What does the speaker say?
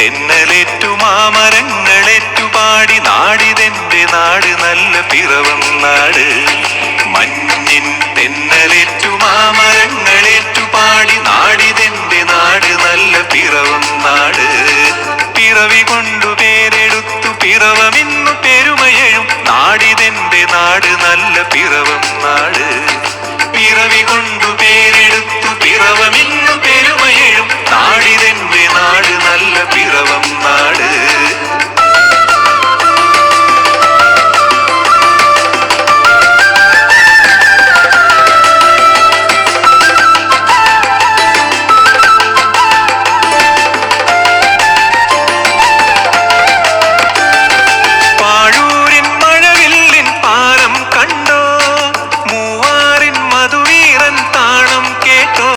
തെന്നലേറ്റു മാമരങ്ങളേറ്റു പാടി നാടിതെന്റെ നാട് നല്ല പിറവം നാട്. മഞ്ഞിൻ തെന്നലേറ്റു മാമരങ്ങളേറ്റു പാടി നാടിതെന്റെ നാട് നല്ല പിറവം നാട്. പിറവി കൊണ്ടു